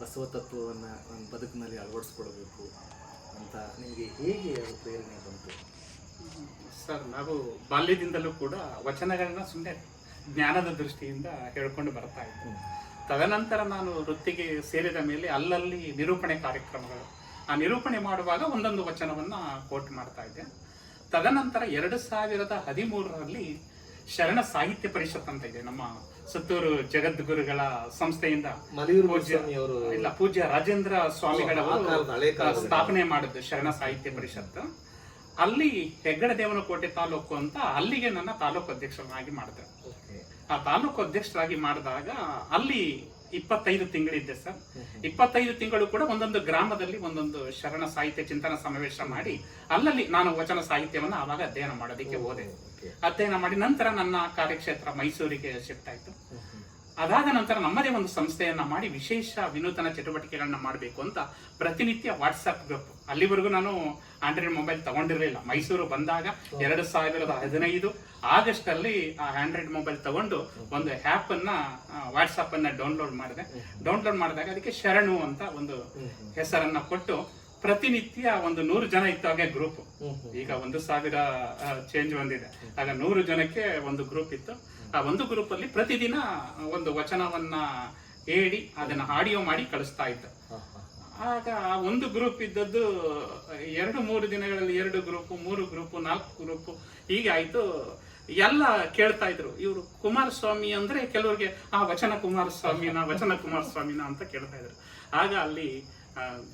ಬಸವ ತತ್ವವನ್ನು ನನ್ನ ಬದುಕಿನಲ್ಲಿ ಅಳವಡಿಸ್ಕೊಳ್ಬೇಕು ಅಂತ ನಿಮಗೆ ಹೇಗೆ ಅದು ಪ್ರೇರಣೆ ಬಂತು? ಸರ್, ನಾವು ಬಾಲ್ಯದಿಂದಲೂ ಕೂಡ ವಚನಗಳನ್ನ ಸುಮ್ಮನೆ ಜ್ಞಾನದ ದೃಷ್ಟಿಯಿಂದ ಹೇಳ್ಕೊಂಡು ಬರ್ತಾ ಇದ್ದೆ ತದನಂತರ ನಾನು ವೃತ್ತಿಗೆ ಸೇರಿದ ಮೇಲೆ ಅಲ್ಲಲ್ಲಿ ನಿರೂಪಣೆ ಕಾರ್ಯಕ್ರಮಗಳು. ಆ ನಿರೂಪಣೆ ಮಾಡುವಾಗ ಒಂದೊಂದು ವಚನವನ್ನ ಕೋಟ್ ಮಾಡ್ತಾ ಇದ್ದೆ. ತದನಂತರ ಎರಡು ಸಾವಿರದ ಹದಿಮೂರರಲ್ಲಿ ಶರಣ ಸಾಹಿತ್ಯ ಪರಿಷತ್ ಅಂತ ಇದೆ ನಮ್ಮ ಸುತ್ತೂರು ಜಗದ್ಗುರುಗಳ ಸಂಸ್ಥೆಯಿಂದ ಇಲ್ಲ ಪೂಜ್ಯ ರಾಜೇಂದ್ರ ಸ್ವಾಮಿಗಳವರು ಸ್ಥಾಪನೆ ಮಾಡಿದ್ದು ಶರಣ ಸಾಹಿತ್ಯ ಪರಿಷತ್ ಅಲ್ಲಿ ಹೆಗ್ಗಡ ದೇವನಕೋಟೆ ತಾಲೂಕು ಅಂತ ಅಲ್ಲಿಗೆ ನನ್ನ ತಾಲೂಕು ಅಧ್ಯಕ್ಷರನ್ನಾಗಿ ಮಾಡಿದೆ ಆ ತಾಲೂಕು ಅಧ್ಯಕ್ಷರಾಗಿ ಮಾಡಿದಾಗ ಅಲ್ಲಿ ಇಪ್ಪತ್ತೈದು ತಿಂಗಳಿದ್ದೆ ಸರ್. ಇಪ್ಪತ್ತೈದು ತಿಂಗಳು ಕೂಡ ಒಂದೊಂದು ಗ್ರಾಮದಲ್ಲಿ ಒಂದೊಂದು ಶರಣ ಸಾಹಿತ್ಯ ಚಿಂತನ ಸಮಾವೇಶ ಮಾಡಿ ಅಲ್ಲಲ್ಲಿ ನಾನು ವಚನ ಸಾಹಿತ್ಯವನ್ನು ಆವಾಗ ಅಧ್ಯಯನ ಮಾಡೋದಕ್ಕೆ ಹೋದೆ. ಅಧ್ಯಯನ ಮಾಡಿ ನಂತರ ನನ್ನ ಕಾರ್ಯಕ್ಷೇತ್ರ ಮೈಸೂರಿಗೆ ಶಿಫ್ಟ್ ಆಯ್ತು. ಅದಾದ ನಂತರ ನಮ್ಮದೇ ಒಂದು ಸಂಸ್ಥೆಯನ್ನ ಮಾಡಿ ವಿಶೇಷ ವಿನೂತನ ಚಟುವಟಿಕೆಗಳನ್ನ ಮಾಡಬೇಕು ಅಂತ ಪ್ರತಿನಿತ್ಯ ವಾಟ್ಸಪ್ ಗ್ರೂಪ್ ಅಲ್ಲಿವರೆಗೂ ನಾನು ಆಂಡ್ರಾಯ್ಡ್ ಮೊಬೈಲ್ ತಗೊಂಡಿರಲಿಲ್ಲ. ಮೈಸೂರು ಬಂದಾಗ ಎರಡು ಸಾವಿರದ ಹದಿನೈದು ಆಗಸ್ಟ್ ಅಲ್ಲಿ ಆ ಆಂಡ್ರಾಯ್ಡ್ ಮೊಬೈಲ್ ತಗೊಂಡು ಒಂದು ಆ್ಯಪ್ ಅನ್ನ ವಾಟ್ಸಪ್ ಅನ್ನ ಡೌನ್ಲೋಡ್ ಮಾಡಿದೆ. ಡೌನ್ಲೋಡ್ ಮಾಡಿದಾಗ ಅದಕ್ಕೆ ಶರಣು ಅಂತ ಒಂದು ಹೆಸರನ್ನ ಕೊಟ್ಟು ಪ್ರತಿನಿತ್ಯ ಒಂದು ನೂರು ಜನ ಇತ್ತು ಹಾಗೆ ಗ್ರೂಪ್ ಈಗ ಒಂದು ಸಾವಿರ ಚೇಂಜ್ ಬಂದಿದೆ. ಆಗ ನೂರು ಜನಕ್ಕೆ ಒಂದು ಗ್ರೂಪ್ ಇತ್ತು. ಆ ಒಂದು ಗ್ರೂಪ್ ಅಲ್ಲಿ ಪ್ರತಿದಿನ ಒಂದು ವಚನವನ್ನ ಹೇಳಿ ಅದನ್ನ ಆಡಿಯೋ ಮಾಡಿ ಕಳಿಸ್ತಾ ಇದ್ದ. ಆಗ ಆ ಒಂದು ಗ್ರೂಪ್ ಇದ್ದದ್ದು ಎರಡು ಮೂರು ದಿನಗಳಲ್ಲಿ ಎರಡು ಗ್ರೂಪ್ ಮೂರು ಗ್ರೂಪ್ ನಾಲ್ಕು ಗ್ರೂಪ್ ಹೀಗೆ ಆಯ್ತು. ಎಲ್ಲ ಕೇಳ್ತಾ ಇದ್ರು. ಇವರು ಕುಮಾರಸ್ವಾಮಿ ಅಂದ್ರೆ ಕೆಲವರಿಗೆ ಆ ವಚನ ಕುಮಾರಸ್ವಾಮಿನ ವಚನ ಕುಮಾರಸ್ವಾಮಿನ ಅಂತ ಕೇಳ್ತಾ ಇದ್ರು. ಆಗ ಅಲ್ಲಿ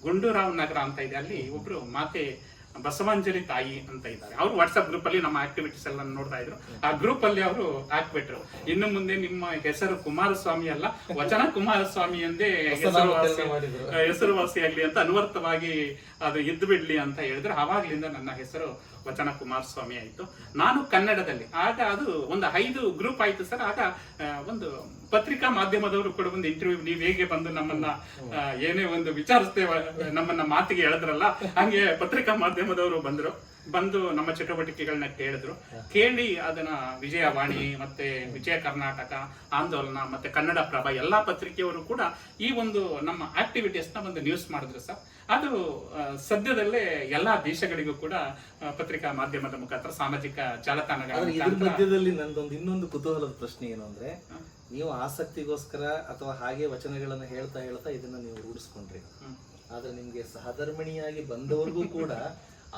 ಗುಂಡೂರಾವ್ ನಗರ ಅಂತ ಇದೆ. ಅಲ್ಲಿ ಒಬ್ರು ಮಾತೆ ಬಸವಾಂಜಲಿ ತಾಯಿ ಅಂತ ಇದ್ದಾರೆ. ಅವರು ವಾಟ್ಸ್ಆಪ್ ಗ್ರೂಪ್ ಅಲ್ಲಿ ನಮ್ಮ ಆಕ್ಟಿವಿಟೀಸ್ ಎಲ್ಲ ನೋಡ್ತಾ ಇದ್ರು. ಆ ಗ್ರೂಪ್ ಅಲ್ಲಿ ಅವರು ಹಾಕ್ಬಿಟ್ರು. ಇನ್ನು ಮುಂದೆ ನಿಮ್ಮ ಹೆಸರು ಕುಮಾರಸ್ವಾಮಿ ಅಲ್ಲ ವಚನ ಕುಮಾರಸ್ವಾಮಿ ಎಂದೇ ಹೆಸರುವಾಸಿ ಹೆಸರುವಾಸಿ ಆಗ್ಲಿ ಅಂತ ಅನುವರ್ತವಾಗಿ ಅದು ಇದ್ದು ಬಿಡ್ಲಿ ಅಂತ ಹೇಳಿದ್ರೆ. ಅವಾಗ್ಲಿಂದ ನನ್ನ ಹೆಸರು ವಚನ ಕುಮಾರಸ್ವಾಮಿ ಆಯ್ತು. ನಾನು ಕನ್ನಡದಲ್ಲಿ, ಆಗ ಅದು ಒಂದು ಐದು ಗ್ರೂಪ್ ಆಯ್ತು ಸರ್. ಆಗ ಒಂದು ಪತ್ರಿಕಾ ಮಾಧ್ಯಮದವರು ಕೂಡ ಒಂದು ಇಂಟರ್ವ್ಯೂ ನೀವು ಹೇಗೆ ಬಂದು ನಮ್ಮನ್ನ ಏನೇ ಒಂದು ವಿಚಾರಿಸ್ತೇವೆ, ನಮ್ಮನ್ನ ಮಾತಿಗೆ ಹೇಳಿದ್ರಲ್ಲ, ಹಂಗೆ ಪತ್ರಿಕಾ ಮಾಧ್ಯಮದವರು ಬಂದ್ರು. ಬಂದು ನಮ್ಮ ಚಟುವಟಿಕೆಗಳನ್ನ ಕೇಳಿದ್ರು. ಕೇಳಿ ಅದನ್ನ ವಿಜಯವಾಣಿ ಮತ್ತೆ ವಿಜಯ ಕರ್ನಾಟಕ ಆಂದೋಲನ ಮತ್ತೆ ಕನ್ನಡ ಪ್ರಭ ಎಲ್ಲಾ ಪತ್ರಿಕೆಯವರು ಕೂಡ ಈ ಒಂದು ನಮ್ಮ ಆಕ್ಟಿವಿಟೀಸ್ನ ಒಂದು ನ್ಯೂಸ್ ಮಾಡಿದ್ರು ಸರ್. ಅದು ಸದ್ಯದಲ್ಲೇ ಎಲ್ಲಾ ದೇಶಗಳಿಗೂ ಕೂಡ ಪತ್ರಿಕಾ ಮಾಧ್ಯಮದ ಮುಖಾಂತರ ಸಾಮಾಜಿಕ ಜಾಲತಾಣಗಳ ಆದ್ರೆ ಇದ್ರ ಮುಖಾಂತರ ಮಧ್ಯದಲ್ಲಿ ನಂದೊಂದು ಇನ್ನೊಂದು ಕುತೂಹಲದ ಪ್ರಶ್ನೆ ಏನು ಅಂದ್ರೆ ನೀವು ಆಸಕ್ತಿಗೋಸ್ಕರ ಅಥವಾ ಹಾಗೆ ವಚನಗಳನ್ನು ಹೇಳ್ತಾ ಹೇಳ್ತಾ ಇದನ್ನ ನೀವು ರೂಢಿಸ್ಕೊಂಡ್ರಿ. ಆದ್ರೆ ನಿಮ್ಗೆ ಸಹಧರ್ಮಿಣಿಯಾಗಿ ಬಂದವರಿಗೂ ಕೂಡ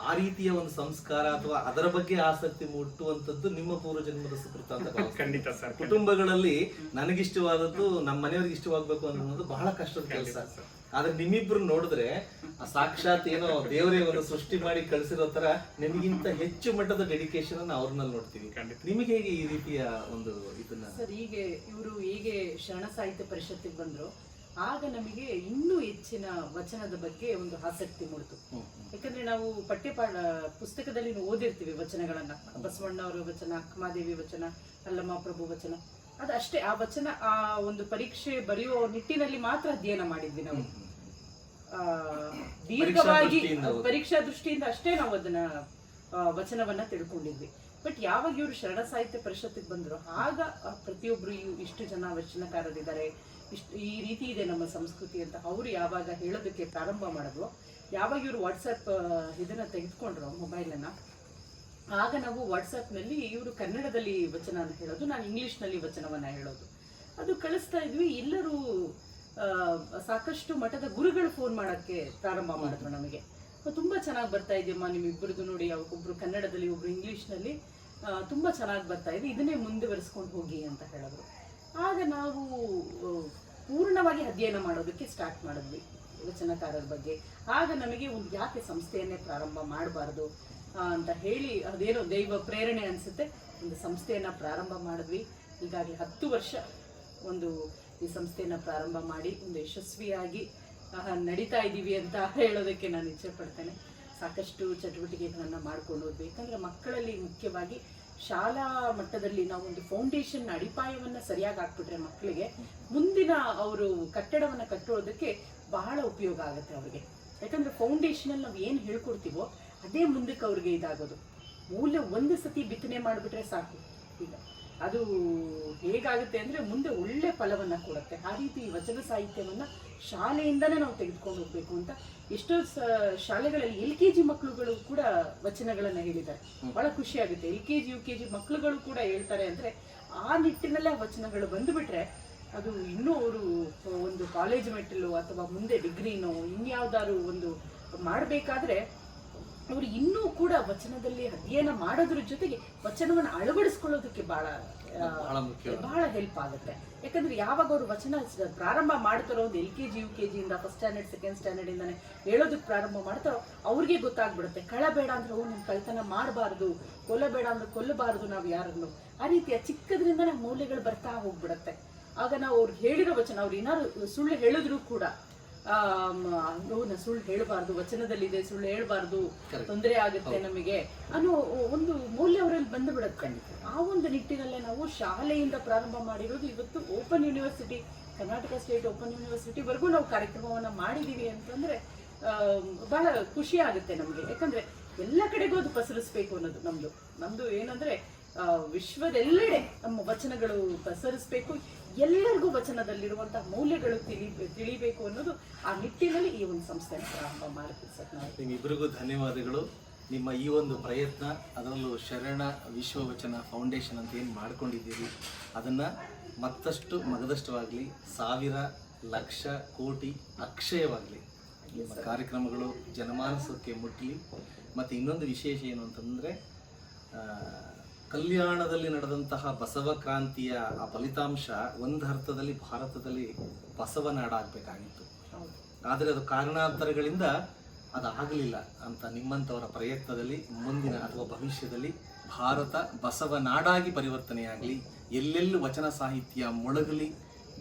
ಆ ರೀತಿಯ ಒಂದು ಸಂಸ್ಕಾರ ಅಥವಾ ಅದರ ಬಗ್ಗೆ ಆಸಕ್ತಿ ಮುಟ್ಟುವಂತದ್ದು ನಿಮ್ಮ ಪೂರ್ವಜನ್ಮದ ಸುಕೃತ ಅಂತ. ಖಂಡಿತ ಸರ್ ಕುಟುಂಬಗಳಲ್ಲಿ ನನಗಿಷ್ಟವಾದದ್ದು ನಮ್ಮ ಮನೆಯವ್ರಿಗೆ ಇಷ್ಟವಾಗಬೇಕು ಅನ್ನೋದು ಬಹಳ ಕಷ್ಟದ ಕೆಲಸ. ಆದ್ರೆ ನಿಮ್ಮಿಬ್ರು ನೋಡಿದ್ರೆ ಆ ಸಾಕ್ಷಾತ್ ಏನೋ ದೇವರೇ ಒಂದು ಸೃಷ್ಟಿ ಮಾಡಿ ಕಳಿಸಿರೋ ತರ ನಿಮಗಿಂತ ಹೆಚ್ಚು ಮಟ್ಟದ ಡೆಡಿಕೇಶನ್ ಅನ್ನ ಅವ್ರನ್ನಲ್ಲಿ ನೋಡ್ತೀವಿ. ನಿಮಗೆ ಹೇಗೆ ಈ ರೀತಿಯ ಒಂದು ಇದನ್ನ? ಸರ್ ಹೀಗೆ ಇವರು ಹೀಗೆ ಶರಣ ಸಾಹಿತ್ಯ ಪರಿಷತ್ತಿಗೆ ಬಂದ್ರು. ಆಗ ನಮಗೆ ಇನ್ನೂ ಹೆಚ್ಚಿನ ವಚನದ ಬಗ್ಗೆ ಒಂದು ಆಸಕ್ತಿ ಮೂಡಿತು. ಯಾಕಂದ್ರೆ ನಾವು ಪಠ್ಯಪಾಠ ಪುಸ್ತಕದಲ್ಲಿ ಓದಿರ್ತೀವಿ ವಚನಗಳನ್ನ. ಬಸವಣ್ಣ ಅವರ ವಚನ ಅಕ್ಕಮಾದೇವಿ ವಚನ ಅಲ್ಲಮ್ಮ ಪ್ರಭು ವಚನ. ಅದು ಅಷ್ಟೇ ಆ ವಚನ ಆ ಒಂದು ಪರೀಕ್ಷೆ ಬರೆಯುವ ನಿಟ್ಟಿನಲ್ಲಿ ಮಾತ್ರ ಅಧ್ಯಯನ ಮಾಡಿದ್ವಿ ನಾವು. ಆ, ದೀರ್ಘವಾಗಿ ಪರೀಕ್ಷಾ ದೃಷ್ಟಿಯಿಂದ ಅಷ್ಟೇ ನಾವು ಅದನ್ನ ವಚನವನ್ನ ತಿಳ್ಕೊಂಡಿದ್ವಿ. ಬಟ್ ಯಾವಾಗ ಇವರು ಶರಣ ಸಾಹಿತ್ಯ ಪರಿಷತ್ತಿಗೆ ಬಂದರು, ಆಗ ಪ್ರತಿಯೊಬ್ಬರು ಇಷ್ಟು ಜನ ವಚನಕಾರರಿದ್ದಾರೆ, ಇಷ್ಟು ಈ ರೀತಿ ಇದೆ ನಮ್ಮ ಸಂಸ್ಕೃತಿ ಅಂತ ಅವರು ಯಾವಾಗ ಹೇಳೋದಕ್ಕೆ ಪ್ರಾರಂಭ ಮಾಡಿದ್ರು, ಯಾವಾಗ ಇವರು ವಾಟ್ಸಪ್ ಇದನ್ನು ತೆಗೆದುಕೊಂಡ್ರು ಮೊಬೈಲನ್ನು ಆಗ ನಾವು ವಾಟ್ಸಪ್ನಲ್ಲಿ ಇವರು ಕನ್ನಡದಲ್ಲಿ ವಚನ ಹೇಳೋದು, ನಾನು ಇಂಗ್ಲೀಷ್ನಲ್ಲಿ ವಚನವನ್ನು ಹೇಳೋದು. ಅದು ಕಳಿಸ್ತಾ ಇದ್ವಿ ಎಲ್ಲರೂ ಸಾಕಷ್ಟು ಮಠದ ಗುರುಗಳು ಫೋನ್ ಮಾಡೋಕ್ಕೆ ಪ್ರಾರಂಭ ಮಾಡಿದ್ರು ನಮಗೆ. ತುಂಬ ಚೆನ್ನಾಗಿ ಬರ್ತಾ ಇದೆಯಮ್ಮ, ನಿಮ್ಮಿಬ್ಬರದು ನೋಡಿ ಒಬ್ಬರು ಕನ್ನಡದಲ್ಲಿ, ಒಬ್ರು ಇಂಗ್ಲೀಷ್ನಲ್ಲಿ ತುಂಬಾ ಚೆನ್ನಾಗಿ ಬರ್ತಾ ಇದೆ. ಇದನ್ನೇ ಮುಂದುವರಿಸ್ಕೊಂಡು ಹೋಗಿ ಅಂತ ಹೇಳಿದ್ರು. ಆಗ ನಾವು ಪೂರ್ಣವಾಗಿ ಅಧ್ಯಯನ ಮಾಡೋದಕ್ಕೆ ಸ್ಟಾರ್ಟ್ ಮಾಡಿದ್ವಿ ವಚನಕಾರರ ಬಗ್ಗೆ. ಆಗ ನಮಗೆ ಒಂದು ಯಾಕೆ ಸಂಸ್ಥೆಯನ್ನೇ ಪ್ರಾರಂಭ ಮಾಡಬಾರ್ದು ಅಂತ ಹೇಳಿ ಅದೇನೋ ದೈವ ಪ್ರೇರಣೆ ಅನಿಸುತ್ತೆ. ಒಂದು ಸಂಸ್ಥೆಯನ್ನು ಪ್ರಾರಂಭ ಮಾಡಿದ್ವಿ. ಹೀಗಾಗಿ ಹತ್ತು ವರ್ಷ ಒಂದು ಈ ಸಂಸ್ಥೆಯನ್ನು ಪ್ರಾರಂಭ ಮಾಡಿ, ಒಂದು ಯಶಸ್ವಿಯಾಗಿ ನಡೀತಾ ಇದ್ದೀವಿ ಅಂತ ಹೇಳೋದಕ್ಕೆ ನಾನು ಇಚ್ಛೆ ಪಡ್ತೇನೆ. ಸಾಕಷ್ಟು ಚಟುವಟಿಕೆಗಳನ್ನು ಮಾಡ್ಕೊಂಡು ಹೋಗ್ಬೇಕಂದ್ರೆ ಮಕ್ಕಳಲ್ಲಿ ಮುಖ್ಯವಾಗಿ ಶಾಲಾ ಮಟ್ಟದಲ್ಲಿ ನಾವು ಒಂದು ಫೌಂಡೇಶನ್ ಅಡಿಪಾಯವನ್ನ ಸರಿಯಾಗಿ ಹಾಕ್ಬಿಟ್ರೆ ಮಕ್ಕಳಿಗೆ ಮುಂದಿನ ಅವರು ಕಟ್ಟಡವನ್ನ ಕಟ್ಟೋದಕ್ಕೆ ಬಹಳ ಉಪಯೋಗ ಆಗುತ್ತೆ ಅವ್ರಿಗೆ. ಯಾಕಂದ್ರೆ ಫೌಂಡೇಶನ್ ಅಲ್ಲಿ ನಾವು ಏನು ಹೇಳ್ಕೊಡ್ತೀವೋ ಅದೇ ಮುಂದಕ್ಕೆ ಅವ್ರಿಗೆ ಇದಾಗೋದು. ಮೂಲ ಒಂದು ಸತಿ ಬಿತ್ತನೆ ಮಾಡಿಬಿಟ್ರೆ ಸಾಕು. ಈಗ ಅದು ಹೇಗಾಗುತ್ತೆ ಅಂದ್ರೆ ಮುಂದೆ ಒಳ್ಳೆ ಫಲವನ್ನ ಕೊಡುತ್ತೆ. ಆ ರೀತಿ ವಚನ ಸಾಹಿತ್ಯವನ್ನ ಶಾಲೆಯಿಂದನೇ ನಾವು ತೆಗೆದುಕೊಂಡು ಹೋಗ್ಬೇಕು ಅಂತ ಎಷ್ಟೋ ಶಾಲೆಗಳಲ್ಲಿ ಎಲ್ ಕೆ ಜಿ ಮಕ್ಕಳುಗಳು ಕೂಡ ವಚನಗಳನ್ನು ಹೇಳಿದ್ದಾರೆ. ಬಹಳ ಖುಷಿ ಆಗುತ್ತೆ. L K G U K G ಮಕ್ಕಳುಗಳು ಕೂಡ ಹೇಳ್ತಾರೆ ಅಂದ್ರೆ ಆ ನಿಟ್ಟಿನಲ್ಲೇ ಆ ವಚನಗಳು ಬಂದುಬಿಟ್ರೆ ಅದು ಇನ್ನೂ ಅವರು ಒಂದು ಕಾಲೇಜ್ ಮೆಟ್ಟಲು ಅಥವಾ ಮುಂದೆ ಡಿಗ್ರಿನೋ ಇನ್ಯಾವುದಾದ್ರು ಒಂದು ಮಾಡಬೇಕಾದ್ರೆ ಅವರು ಇನ್ನೂ ಕೂಡ ವಚನದಲ್ಲಿ ಅಧ್ಯಯನ ಮಾಡೋದ್ರ ಜೊತೆಗೆ ವಚನವನ್ನು ಅಳವಡಿಸ್ಕೊಳ್ಳೋದಕ್ಕೆ ಬಹಳ ಬಹಳ ಹೆಲ್ಪ್ ಆಗುತ್ತೆ. ಯಾಕಂದ್ರೆ ಯಾವಾಗ ಅವರು ವಚನ ಪ್ರಾರಂಭ ಮಾಡ್ತಾರೋ ಒಂದು L K G U K ಜಿಯಿಂದ first standard second standard ಇಂದಾನೆ ಹೇಳೋದಕ್ಕೆ ಪ್ರಾರಂಭ ಮಾಡ್ತಾರೋ ಅವ್ರಿಗೆ ಗೊತ್ತಾಗ್ಬಿಡುತ್ತೆ. ಕಳಬೇಡ ಅಂದ್ರೆ ಓ ನಾನು ಕಳ್ತನ ಮಾಡಬಾರ್ದು ಕೊಲ್ಲಬೇಡ ಅಂದ್ರೆ ಕೊಲ್ಲಬಾರ್ದು ನಾವು ಯಾರನ್ನು. ಆ ರೀತಿಯ ಚಿಕ್ಕದ್ರಿಂದನೇ ಮೌಲ್ಯಗಳು ಬರ್ತಾ ಹೋಗ್ಬಿಡತ್ತೆ. ಆಗ ನಾವು ಅವ್ರು ಹೇಳಿರೋ ವಚನ ಅವ್ರು ಏನಾದ್ರು ಸುಳ್ಳು ಹೇಳಿದ್ರು ಕೂಡ ಸುಳ್ಳು ಹೇಳಬಾರ್ದು ವಚನದಲ್ಲಿದೆ ಸುಳ್ಳು ಹೇಳಬಾರ್ದು ತೊಂದರೆ ಆಗುತ್ತೆ ನಮಗೆ ಅನ್ನೋ ಒಂದು ಮೌಲ್ಯ ಅವರಲ್ಲಿ ಬಂದು ಬಿಡುತ್ತೆ ಆ ಒಂದು ನಿಟ್ಟಿನಲ್ಲೇ ನಾವು ಶಾಲೆಯಿಂದ ಪ್ರಾರಂಭ ಮಾಡಿರೋದು ಇವತ್ತು open university Karnataka state open ಯೂನಿವರ್ಸಿಟಿವರೆಗೂ ನಾವು ಕಾರ್ಯಕ್ರಮವನ್ನ ಮಾಡಿದೀವಿ ಅಂತಂದ್ರೆ ಬಹಳ ಖುಷಿ ಆಗುತ್ತೆ ನಮಗೆ. ಯಾಕಂದ್ರೆ ಎಲ್ಲ ಕಡೆಗೂ ಅದು ಪಸರಿಸ್ಬೇಕು ಅನ್ನೋದು ನಮ್ದು. ನಮ್ಮದು ಏನಂದ್ರೆ ವಿಶ್ವದೆಲ್ಲೆಡೆ ನಮ್ಮ ವಚನಗಳು ಪಸರಿಸ್ಬೇಕು. ಎಲ್ಲರಿಗೂ ವಚನದಲ್ಲಿರುವಂತಹ ಮೌಲ್ಯಗಳು ತಿಳಿ ತಿಳಿಬೇಕು ಅನ್ನೋದು ಆ ನಿಟ್ಟಿನಲ್ಲಿ ಈ ಒಂದು ಸಂಸ್ಥೆ ಪ್ರಾರಂಭ ಮಾಡುತ್ತೆ ಸರ್ ನಾವು. ನಿಮ್ಮಿಬ್ಬರಿಗೂ ಧನ್ಯವಾದಗಳು. ನಿಮ್ಮ ಈ ಒಂದು ಪ್ರಯತ್ನ ಅದರಲ್ಲೂ ಶರಣ ವಿಶ್ವವಚನ ಫೌಂಡೇಶನ್ ಅಂತ ಏನು ಮಾಡ್ಕೊಂಡಿದ್ದೀರಿ ಅದನ್ನು ಮತ್ತಷ್ಟು ಮಗದಷ್ಟವಾಗಲಿ ಸಾವಿರ ಲಕ್ಷ ಕೋಟಿ ಅಕ್ಷಯವಾಗಲಿ ನಿಮ್ಮ ಕಾರ್ಯಕ್ರಮಗಳು ಜನಮಾನಸಕ್ಕೆ ಮುಟ್ಟಲಿ ಮತ್ತು ಇನ್ನೊಂದು ವಿಶೇಷ ಏನು ಅಂತಂದರೆ ಕಲ್ಯಾಣದಲ್ಲಿ ನಡೆದಂತಹ ಬಸವ ಕ್ರಾಂತಿಯ ಆ ಫಲಿತಾಂಶ ಒಂದು ಅರ್ಥದಲ್ಲಿ ಭಾರತದಲ್ಲಿ ಬಸವ ನಾಡಾಗಬೇಕಾಗಿತ್ತು. ಆದರೆ ಅದು ಕಾರಣಾಂತರಗಳಿಂದ ಅದಾಗಲಿಲ್ಲ ಅಂತ ನಿಮ್ಮಂಥವರ ಪ್ರಯತ್ನದಲ್ಲಿ ಮುಂದಿನ ಅಥವಾ ಭವಿಷ್ಯದಲ್ಲಿ ಭಾರತ ಬಸವ ನಾಡಾಗಿ ಪರಿವರ್ತನೆಯಾಗಲಿ ಎಲ್ಲೆಲ್ಲೂ ವಚನ ಸಾಹಿತ್ಯ ಮೊಳಗಲಿ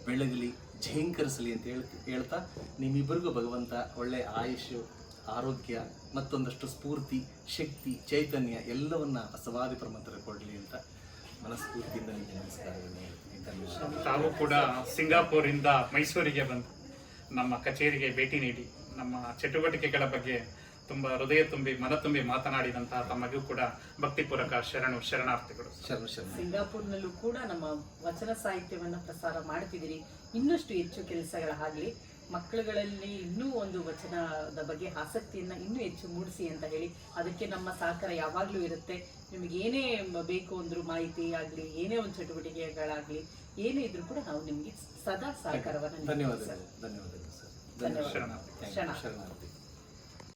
ಬೆಳಗಲಿ ಝೇಂಕರಿಸಲಿ ಅಂತ ಹೇಳ್ ಹೇಳ್ತಾ ನಿಮ್ಮಿಬ್ಬರಿಗೂ ಭಗವಂತ ಒಳ್ಳೆ ಆಯುಷು ಆರೋಗ್ಯ ಮತ್ತೊಂದಷ್ಟು ಸ್ಫೂರ್ತಿ ಶಕ್ತಿ ಚೈತನ್ಯ ಎಲ್ಲವನ್ನ ಬಸವಾದಿ ಪರಮಂತರ ಕೊಡಲಿ ಅಂತ ಮನಸ್ಫೂರ್ತಿಯಿಂದ ನಿಮಗೆ ನಮಸ್ಕಾರಗಳನ್ನು ತಾವು ಕೂಡ ಸಿಂಗಾಪುರಿಂದ ಮೈಸೂರಿಗೆ ಬಂದು ನಮ್ಮ ಕಚೇರಿಗೆ ಭೇಟಿ ನೀಡಿ ನಮ್ಮ ಚಟುವಟಿಕೆಗಳ ಬಗ್ಗೆ ತುಂಬ ಹೃದಯ ತುಂಬಿ ಮನ ತುಂಬಿ ಮಾತನಾಡಿದಂತಹ ತಮಗೂ ಕೂಡ ಭಕ್ತಿಪೂರ್ವಕ ಶರಣು ಶರಣಾರ್ಥಿಗಳು. ಶರಣ ಶರಣ. ಸಿಂಗಾಪುರ್ನಲ್ಲೂ ಕೂಡ ನಮ್ಮ ವಚನ ಸಾಹಿತ್ಯವನ್ನು ಪ್ರಸಾರ ಮಾಡ್ತಿದ್ದೀರಿ. ಇನ್ನಷ್ಟು ಹೆಚ್ಚು ಕೆಲಸಗಳಾಗಲಿ ಮಕ್ಕಳುಗಳಲ್ಲಿ ಇನ್ನೂ ಒಂದು ವಚನದ ಬಗ್ಗೆ ಆಸಕ್ತಿಯನ್ನ ಇನ್ನೂ ಹೆಚ್ಚು ಮೂಡಿಸಿ ಅಂತ ಹೇಳಿ ಅದಕ್ಕೆ ನಮ್ಮ ಸಹಕಾರ ಯಾವಾಗಲೂ ಇರುತ್ತೆ. ನಿಮಗೆ ಏನೇ ಬೇಕು ಅಂದ್ರು ಮಾಹಿತಿ ಆಗಲಿ ಏನೇ ಒಂದು ಚಟುವಟಿಕೆಗಳಾಗಲಿ ಏನೇ ಇದ್ರೂ ಕೂಡ ನಾವು ನಿಮಗೆ ಸದಾ ಸಹಕಾರವನ್ನು. ಧನ್ಯವಾದಗಳು ಧನ್ಯವಾದಗಳು ಸರ್. ಧನ್ಯವಾದ.